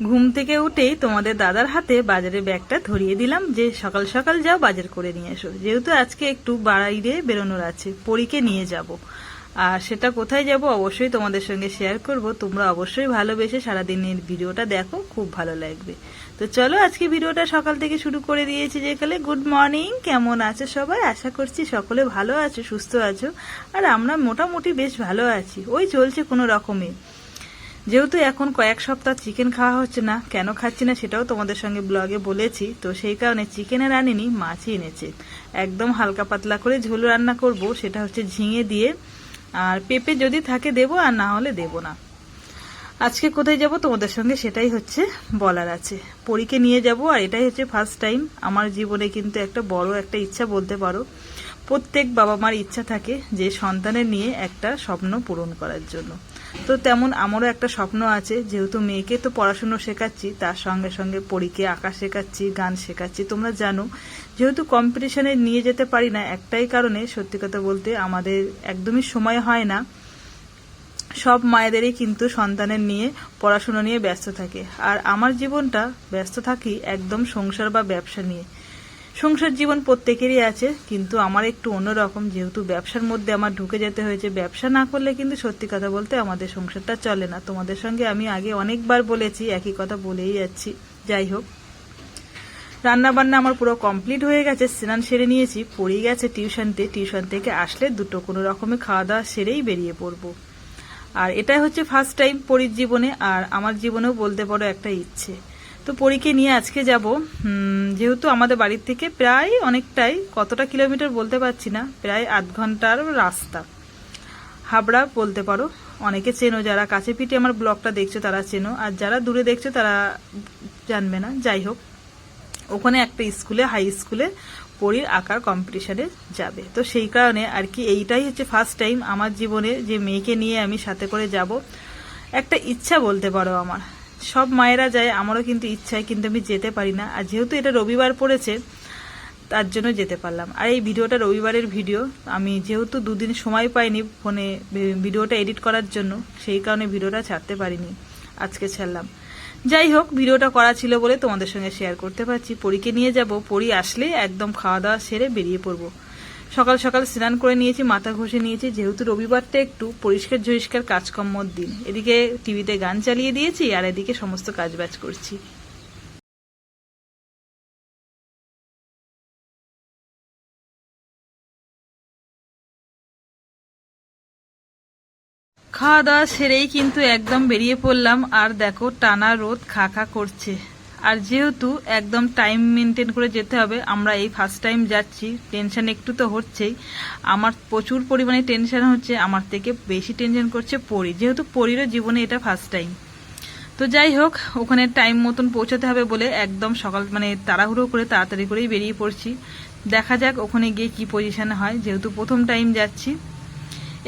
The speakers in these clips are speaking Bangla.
ঘুম থেকে উঠেই তোমাদের দাদার হাতে বাজারের ব্যাগটা ধরিয়ে দিলাম যে সকাল সকাল যাও বাজার করে নিয়ে এসো। যেহেতু আজকে একটু বাইরে বেরোনোর আছে, পরীকে নিয়ে যাব। আর সেটা কোথায় যাব অবশ্যই তোমাদের সঙ্গে শেয়ার করব। তোমরা অবশ্যই ভালোবেসে সারাদিনের ভিডিওটা দেখো, খুব ভালো লাগবে। তো চলো আজকে ভিডিওটা সকাল থেকে শুরু করে দিয়েছি যেখানে গুড মর্নিং কেমন আছে সবাই? আশা করছি সকলে ভালো আছো, সুস্থ আছো। আর আমরা মোটামুটি বেশ ভালো আছি। ওই চলছে কোনো রকমে। যেহেতু এখন কয়েক সপ্তাহ চিকেন খাওয়া হচ্ছে না, কেন খাচ্ছি না সেটাও তোমাদের সঙ্গে ব্লগে বলেছি। তো সেই কারণে চিকেনের আনিনি মাছই এনেছে। একদম হালকা পাতলা করে ঝোল রান্না করব, সেটা হচ্ছে ঝিঙে দিয়ে। আর পেঁপে যদি থাকে দেবো, আর না হলে দেবো না। আজকে কোথায় যাব তোমাদের সঙ্গে সেটাই হচ্ছে বলার আছে। পরীকে নিয়ে যাব, আর এটাই হচ্ছে ফার্স্ট টাইম আমার জীবনে কিন্তু একটা বড় একটা ইচ্ছা বলতে পারো। প্রত্যেক বাবা মার ইচ্ছা থাকে যে সন্তানের নিয়ে একটা স্বপ্ন পূরণ করার জন্য। তো তেমন আমারও একটা স্বপ্ন আছে, যেহেতু মেয়েকে তো পড়াশুনো শেখাচ্ছি, তার সঙ্গে সঙ্গে পরীকে আঁকা শেখাচ্ছি, গান শেখাচ্ছি, তোমরা জানো, যেহেতু কম্পিটিশনে নিয়ে যেতে পারি না একটাই কারণে, সত্যি কথা বলতে আমাদের একদমই সময় হয় না। সব মায়েদেরই কিন্তু সন্তানের নিয়ে পড়াশুনো নিয়ে ব্যস্ত থাকে। আর আমার জীবনটা ব্যস্ত থাকি একদম সংসার বা ব্যবসা নিয়ে। সংসার জীবন প্রত্যেকেরই আছে, কিন্তু আমার একটু অন্যরকম, যেহেতু ব্যবসার মধ্যে আমার ঢুকে যেতে হয়েছে। ব্যবসা না করলে কিন্তু সত্যি কথা বলতে আমাদের সংসারটা চলে না। তোমাদের সঙ্গে আমি আগে অনেকবার বলেছি, একই কথা বলেই যাচ্ছি। যাই হোক রান্না বান্না আমার পুরো কমপ্লিট হয়ে গেছে, স্নান সেরে নিয়েছি, পড়েই গেছে টিউশনতে। টিউশন থেকে আসলে দুটো কোনো রকমে খাওয়া দাওয়া সেরেই বেরিয়ে পড়ব। আর এটাই হচ্ছে ফার্স্ট টাইম পরীর জীবনে, আর আমার জীবনেও বলতে পারো একটা ইচ্ছে। তো পরীকে নিয়ে আজকে যাব। যেহেতু আমাদের বাড়ির থেকে প্রায় অনেকটাই, কতটা কিলোমিটার বলতে পারছি না, প্রায় আধ ঘণ্টার রাস্তা। হাবড়া বলতে পারো, অনেকে চেনো, যারা কাছে পিঠে আমার ব্লগটা দেখছ তারা চেনো, আর যারা দূরে দেখছ তারা জানবে না। যাই হোক, ওখানে একটা স্কুলে, হাই স্কুলে পরীর আঁকার কম্পিটিশনে যাবে। তো সেই কারণে আর কি এইটাই হচ্ছে ফার্স্ট টাইম আমার জীবনে যে মেয়েকে নিয়ে আমি সাথে করে যাব। একটা ইচ্ছা বলতে পারো আমার। সব মায়েরা যায়, আমারও কিন্তু ইচ্ছায়, কিন্তু আমি যেতে পারি না। আর যেহেতু এটা রবিবার পড়েছে, তার জন্য যেতে পারলাম। আর এই ভিডিওটা রবিবারের ভিডিও। আমি যেহেতু দুদিন সময় পাইনি ফোনে ভিডিওটা এডিট করার জন্য, সেই কারণে ভিডিওটা ছাড়তে পারিনি। আজকে ছাড়লাম। যাই হোক, ভিডিওটা করা ছিল বলে তোমাদের সঙ্গে শেয়ার করতে পারছি। পরীকে নিয়ে যাব। পরী আসলে একদম খাওয়া দাওয়া সেরে বেরিয়ে পড়ব। সকাল সকাল স্নান করে নিয়েছি, মাথা ঘষে নিয়েছি। যেহেতু রবিবারটা একটু পরিষ্কার ঝরিষ্কার কাজকর্মর দিন। এদিকে টিভিতে গান চালিয়ে দিয়েছি আর এদিকে সমস্ত কাজবাজ করছি। খাওয়া দাওয়া সেরেই কিন্তু একদম বেরিয়ে পড়লাম। আর দেখো টানা রোদ খা খা করছে। আর যেহেতু একদম টাইম মেনটেন করে যেতে হবে, আমরা এই ফার্স্ট টাইম যাচ্ছি টেনশন একটু তো হচ্ছেই। আমার প্রচুর পরিমাণে টেনশন হচ্ছে, আমার থেকে বেশি টেনশন করছে পরি। যেহেতু পরিরও জীবনে এটা ফার্স্ট টাইম তো যাই হোক, ওখানে টাইম মতন পৌঁছাতে হবে বলে একদম সকাল মানে তাড়াহুড়ো করে তাড়াতাড়ি করেই বেরিয়ে পড়ছি। দেখা যাক ওখানে গিয়ে কি পজিশনে হয়, যেহেতু প্রথম টাইম যাচ্ছি।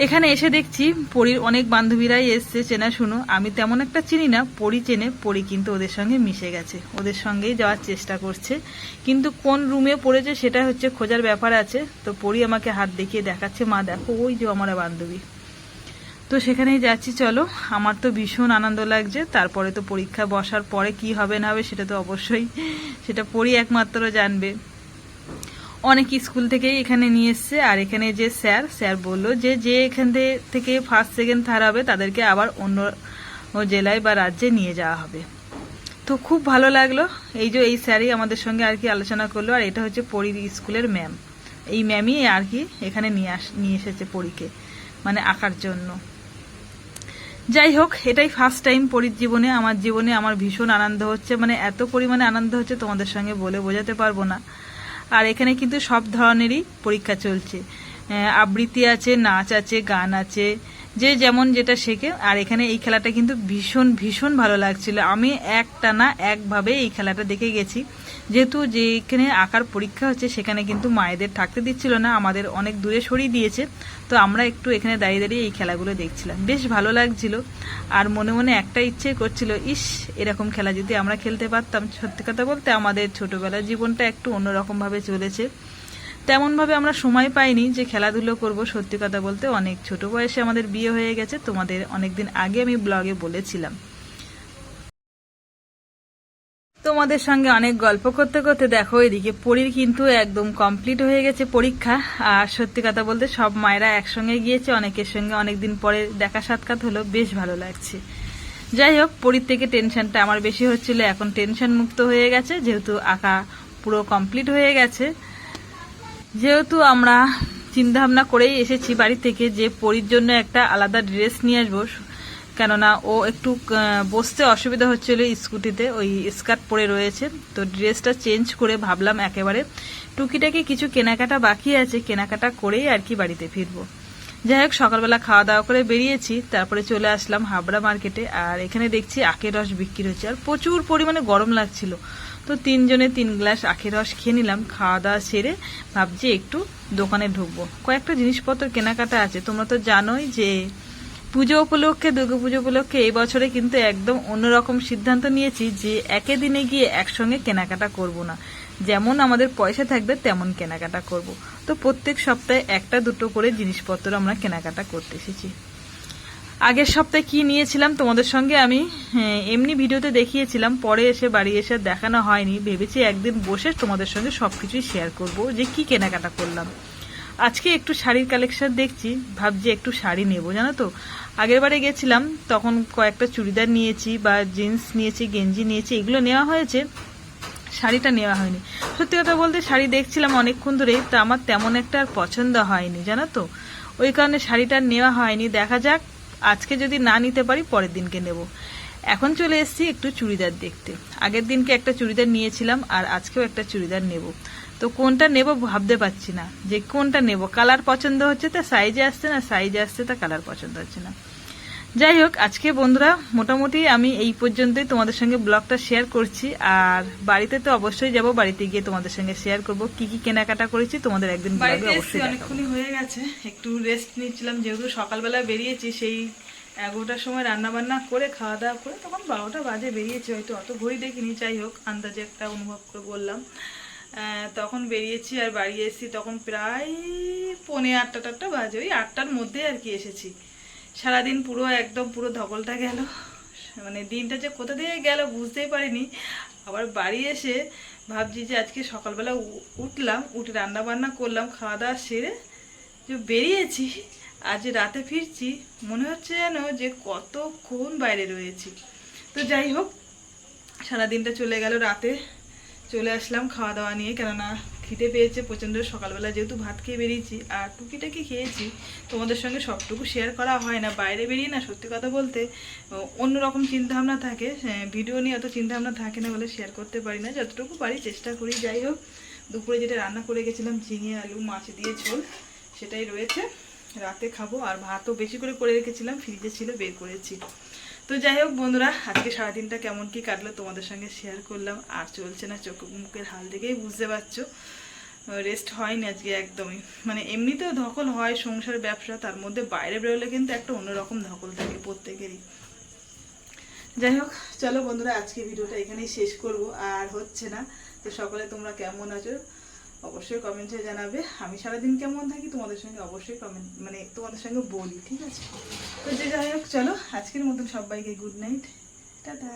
এখানে এসে দেখছি পরীর অনেক বান্ধবীরাই এসছে, চেনা শুনো। আমি তেমন একটা চিনি না, পরি চেনে, পরি কিন্তু ওদের সঙ্গে মিশে গেছে, ওদের সঙ্গেই যাওয়ার চেষ্টা করছে। কিন্তু কোন রুমে পড়েছে সেটা হচ্ছে খোঁজার ব্যাপার আছে। তো পরি আমাকে হাত দেখিয়ে দেখাচ্ছে, মা, দেখো, ওই যে আমার বান্ধবী। তো সেখানেই যাচ্ছি, চলো। আমার তো ভীষণ আনন্দ লাগছে। তারপরে তো পরীক্ষা বসার পরে কি হবে না হবে সেটা তো অবশ্যই, সেটা পড়ি একমাত্র জানবে। অনেক স্কুল থেকেই এখানে নিয়ে এসছে, আর এখানে যে স্যার স্যার বলল যে যে এখান থেকে ফার্স্ট সেকেন্ড থার্ড হবে, তাদেরকে আবার অন্য জেলায় বা রাজ্যে নিয়ে যাওয়া হবে। তো খুব ভালো লাগল। এই যে এই স্যারই আমাদের সঙ্গে আর কি আলোচনা করল, আর এটা হচ্ছে পরীর স্কুলের ম্যাম। এই ম্যামই আর কি এখানে নিয়ে আস, নিয়ে এসেছে পরীকে মানে আঁকার জন্য। যাই হোক, এটাই ফার্স্ট টাইম পরীর জীবনে, আমার জীবনে আমার ভীষণ আনন্দ হচ্ছে। মানে এত পরিমাণে আনন্দ হচ্ছে তোমাদের সঙ্গে বলে বোঝাতে পারব না। আর এখানে কিন্তু সব ধরনেরই পরীক্ষা চলছে। আবৃত্তি আছে, নাচ আছে, গান আছে, যে যেমন যেটা শেখে। আর এখানে এই খেলাটা কিন্তু ভীষণ ভীষণ ভালো লাগছিল। আমি একটা না একভাবে এই খেলাটা দেখে গেছি। যেহেতু যেখানে আঁকার পরীক্ষা হচ্ছে, সেখানে কিন্তু মায়েদের থাকতে দিচ্ছিল না, আমাদের অনেক দূরে সরিয়ে দিয়েছে। তো আমরা একটু এখানে দাঁড়িয়ে দাঁড়িয়ে এই খেলাগুলো দেখছিলাম। বেশ ভালো লাগছিল। আর মনে মনে একটা ইচ্ছে করছিল, ইস, এরকম খেলা যদি আমরা খেলতে পারতাম, সত্যি কথা বলতে আমাদের ছোটবেলার জীবনটা একটু অন্যরকমভাবে চলেছে। তেমনভাবে আমরা সময় পাইনি যে খেলাধুলো করব, সত্যি কথা বলতে অনেক ছোট বয়সে আমাদের বিয়ে হয়ে গেছে। তোমাদের অনেকদিন আগে আমি ব্লগে বলেছিলাম। তোমাদের সঙ্গে অনেক গল্প করতে করতে দেখো, এদিকে পরীর কিন্তু একদম কমপ্লিট হয়ে গেছে পরীক্ষা। আর সত্যি কথা বলতে সব মায়েরা একসঙ্গে গিয়েছে, অনেকের সঙ্গে অনেকদিন পরে দেখা সাক্ষাৎ হলো, বেশ ভালো লাগছে। যাই হোক, পরীর থেকে টেনশনটা আমার বেশি হচ্ছিল, এখন টেনশন মুক্ত হয়ে গেছে, যেহেতু আঁকা পুরো কমপ্লিট হয়ে গেছে। যেহেতু আমরা চিন্তা ভাবনা করেই এসেছি বাড়ি থেকে যে পরীর জন্য একটা আলাদা ড্রেস নিয়ে আসব কেননা ও একটু বসতে অসুবিধা হচ্ছিল স্কুটিতে, ওই স্কার্ট পরে রয়েছে। তো ড্রেসটা চেঞ্জ করে ভাবলাম একেবারে টুকিটাকি কিছু কেনাকাটা বাকি আছে, কেনাকাটা করেই আর কি বাড়িতে ফিরবো। যাই হোক, সকালবেলা খাওয়া দাওয়া করে বেরিয়েছি, তারপরে চলে আসলাম হাবড়া মার্কেটে, আর এখানে দেখছি আখের রস বিক্রি হচ্ছে। আর প্রচুর পরিমাণে গরম লাগছিল। তো তিনজনে তিন গ্লাস আখের রস খেয়ে নিলাম খাওয়া দাওয়া সেরে ভাবছি একটু দোকানে ঢুকবো। কয়েকটা জিনিসপত্র কেনাকাটা আছে, তোমরা তো জানোই যে পুজো উপলক্ষে দুর্গা পুজো উপলক্ষে এই বছরে কিন্তু একদম অন্যরকম সিদ্ধান্ত নিয়েছি যে একে দিনে গিয়ে একসঙ্গে কেনাকাটা করব না। যেমন আমাদের পয়সা থাকবে তেমন কেনাকাটা করব। তো প্রত্যেক সপ্তাহে একটা দুটো করে জিনিসপত্র আমরা কেনাকাটা করতে এসেছি। আগের সপ্তাহে কি নিয়েছিলাম তোমাদের সঙ্গে আমি? হ্যাঁ, এমনি ভিডিওতে দেখিয়েছিলাম পরে এসে বাড়ি এসে দেখানো হয়নি। ভেবেছি একদিন বসে তোমাদের সঙ্গে সবকিছুই শেয়ার করব যে কি কেনাকাটা করলাম। আজকে একটু শাড়ির কালেকশন দেখছি, ভাবছি একটু শাড়ি নেব, জানো তো? আগের বারে গেছিলাম, তখন কয়েকটা চুড়িদার নিয়েছি বা জিন্স নিয়েছি, গেঞ্জি নিয়েছি, এগুলো নেওয়া হয়েছে, শাড়িটা নেওয়া হয়নি। সত্যি কথা বলতে শাড়ি দেখছিলাম অনেকক্ষণ ধরে তা আমার তেমন একটা আর পছন্দ হয়নি, জানো তো? ওই কারণে শাড়িটা নেওয়া হয়নি, দেখা যাক, আজকে যদি না নিতে পারি, পরের দিনকে নেব। এখন চলে এসেছি একটু চুড়িদার দেখতে। আগের দিনকে একটা চুড়িদার নিয়েছিলাম, আর আজকেও একটা চুড়িদার নেব। তো কোনটা নেব ভাবতে পারছি না। যে কোনটা নেব? কালার পছন্দ হচ্ছে তা সাইজে আসছে না? সাইজে আসছে তা কালার পছন্দ হচ্ছে না। যাই হোক আজকে বন্ধুরা মোটামুটি আমি এই পর্যন্তই তোমাদের সঙ্গে ব্লগটা শেয়ার করছি। আর বাড়িতে তো অবশ্যই যাব বাড়িতে গিয়ে তোমাদের সঙ্গে শেয়ার করব। কি কি কেনাকাটা করেছি তোমাদের একদিন অবশ্যই অনেকক্ষণই হয়ে গেছে। একটু রেস্ট নিচ্ছিলাম যেহেতু সকালবেলা বেরিয়েছি সেই এগারোটার সময় রান্না বান্না করে খাওয়া দাওয়া করে তখন বারোটা বাজে বেরিয়েছি হয়তো অত ঘড়ি দেখিনি। যাই হোক আন্দাজে একটা অনুভব করে বললাম। তখন বেরিয়েছি আর বাড়ি এসেছি, তখন প্রায় পৌনে আটটা টাটটা বাজে, ওই আটটার মধ্যে আর কি এসেছি। সারাদিন পুরো একদম পুরো ধকলটা গেল। মানে দিনটা যে কোথা থেকে গেল বুঝতেই পারিনি। আবার বাড়ি এসে ভাবছি যে আজকে সকালবেলা উঠলাম, উঠে রান্না বান্না করলাম খাওয়া দাওয়া সেরে যে বেরিয়েছি, আজ রাতে ফিরছি, মনে হচ্ছে যেন যে কতক্ষণ বাইরে রয়েছি। তো যাই হোক, সারাদিনটা চলে গেল রাতে। চলে আসলাম খাওয়া দাওয়া নিয়ে। কেননা খিদে পেয়েছে, প্রচণ্ড সকালবেলা যেহেতু ভাত খেয়ে বেরিয়েছি আর টুকিটাকি খেয়েছি, তোমাদের সঙ্গে সবটুকু শেয়ার করা হয় না, বাইরে বেরিয়ে না, সত্যি কথা বলতে অন্যরকম চিন্তাভাবনা থাকে ভিডিও নিয়ে অত চিন্তাভাবনা থাকে না বলে শেয়ার করতে পারি না, যতটুকু পারি চেষ্টা করি, যাই হোক, দুপুরে যেটা রান্না করে গেছিলাম, ঝিঙে, আলু, মাছ দিয়ে ঝোল, সেটাই রয়েছে, রাতে খাব, আর ভাতও বেশি করে করে রেখেছিলাম ফ্রিজে ছিল, বের করেছি। তো যাই হোক বন্ধুরা, আজকে সারাদিনটা কেমন কি কাটলো তোমাদের সঙ্গে শেয়ার করলাম। আর চলছে না চোখ মুখের হাল দেখেই বুঝতে পারছ। রেস্ট হয়নি আজকে একদমই। মানে এমনিতেও ধকল হয় সংসার, ব্যবসা, তার মধ্যে বাইরে বেরোলে কিন্তু একটা অন্যরকম ধকল থাকে প্রত্যেকেরই। যাই হোক, চলো বন্ধুরা, আজকে ভিডিওটা এখানেই শেষ করব। আর হচ্ছে না, তো সকালে তোমরা কেমন আছো? অবশ্যই কমেন্টে জানাবে। আমি সারাদিন কেমন থাকি তোমাদের সঙ্গে অবশ্যই কমেন্ট মানে তোমাদের সঙ্গে বলি, ঠিক আছে? তো যে যাই হোক, চলো, আজকের মতন সবাইকে গুড নাইট টাটা।